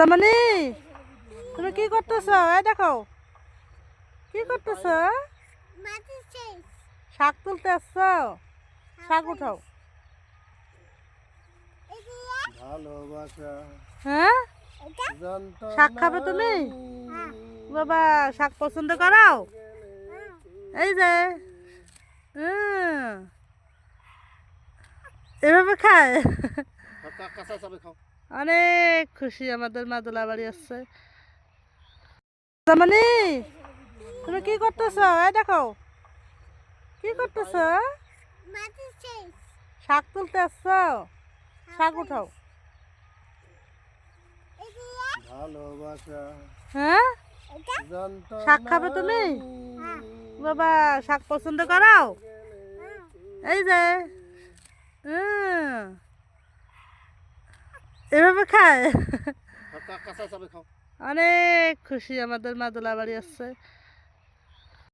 জামানি তুমি কি করতেছ? এই দেখো। কি করতেছ? শাক তুলতে আসছ? শাক উঠাও। হ্যাঁ? শাক খাবে তুমি? বাবা শাক পছন্দ করাও? এই যে। এভাবে খায়? কাঁচা খাও। অনেক খুশি আমাদের মাদুলা বাড়ি আসছে জামানি তুমি কি করতেছ? এই দেখো। কি করতেছ? শাক তুলতে আসছ? শাক উঠাও। হ্যাঁ? শাক খাবে তুমি? বাবা শাক পছন্দ করাও? এই যে। এভাবে খায়? খাও। অনেক খুশি আমাদের মাদুলা বাড়ি আসছে